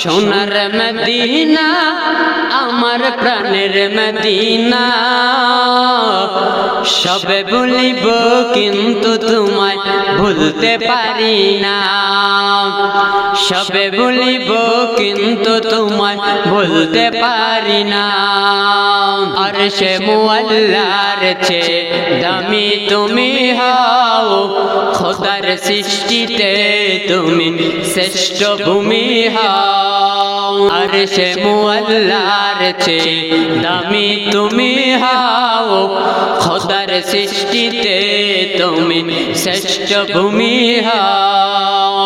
সোনার মদিনা, আমার প্রাণের মদিনা। সবে বলিব কিন্তু তোমায় ভুলতে পারি না। সবে বলিব কিন্তু তোমায় ভুলতে পারি না। আর সে মোয়াল্লার চে দামি তুমি হও, খোদার সৃষ্টিতে তুমি শ্রেষ্ঠ ভূমি হও। আর সে চে দামি তুমি হাও, খোদার সৃষ্টিতে তুমি শ্রেষ্ঠ ভূমি হাও।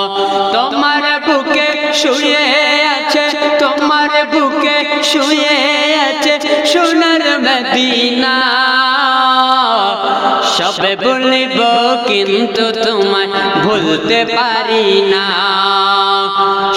তোমার বুকে শুয়ে আছে, তোমার বুকে শুয়ে আছে সোনার মদিনা। সবে বলিব, কিন্তু তোমায় ভুলতে পারি না।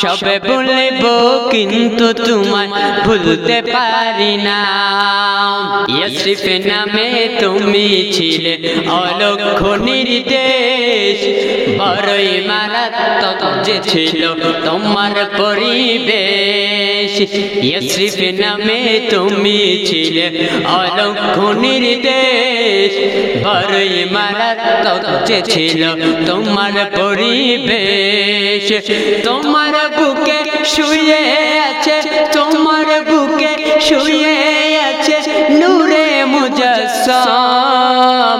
সবে বলিব কিন্তু তোমায় ভুলতে পারি না। ইয়সিফ নামে তুমি ছিলে অলক্ষ নির্দেশ, বড়ই মারাত্মক যে ছিল তোমার পরিবেশ। ইয়সিফ নামে তুমি ছিলে অলক্ষ নির্দেশ বড়ই মারাত্মক যে ছিল তোমার পরিবেশ তোমার বুকে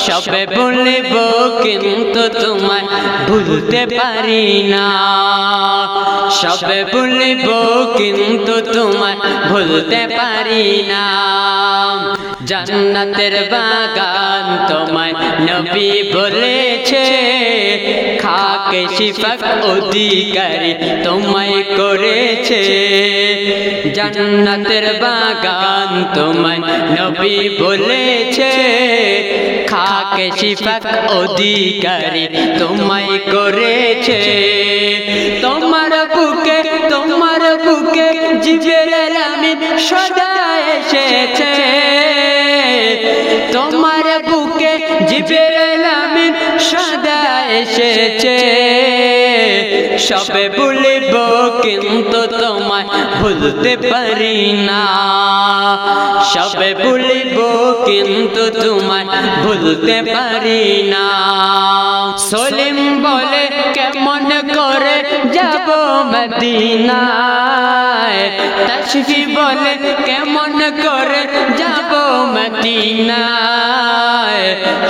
সবে বলব কিন্তু তোমায় ভুলতে পারি না। সবে বলব কিন্তু তোমায় ভুলতে পারি না। জান্নাতের বাগান তোমায় নবী বলেছে। খাকে শিফাক অধিকারী তোমায় করেছে। জান্নাতের বাগান তোমায় নবী বলেছে। খাকে শিফাক অধিকারী তোমায় করেছে। তোমার বুকে তোমার বুকে জিবের আমিন সদা এসেছে। তোমার বুকে জিবের আমিন সদা এসেছে। সবে বলিব, কিন্তু তোমায় ভুলতে পারি না। সবে বলিব, কিন্তু তোমায় ভুলতে পারি না। সলিম বলে, কেমন করে যাব মদিনায়? তশফি বলে, কেমন করে যাব মদিনায়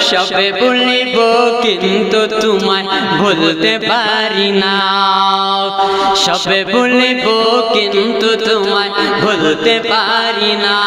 সবে বলিব, কিন্তু তোমায় ভুলতে পারি না। সবে বলিব, কিন্তু তোমায় ভুলতে পারি না।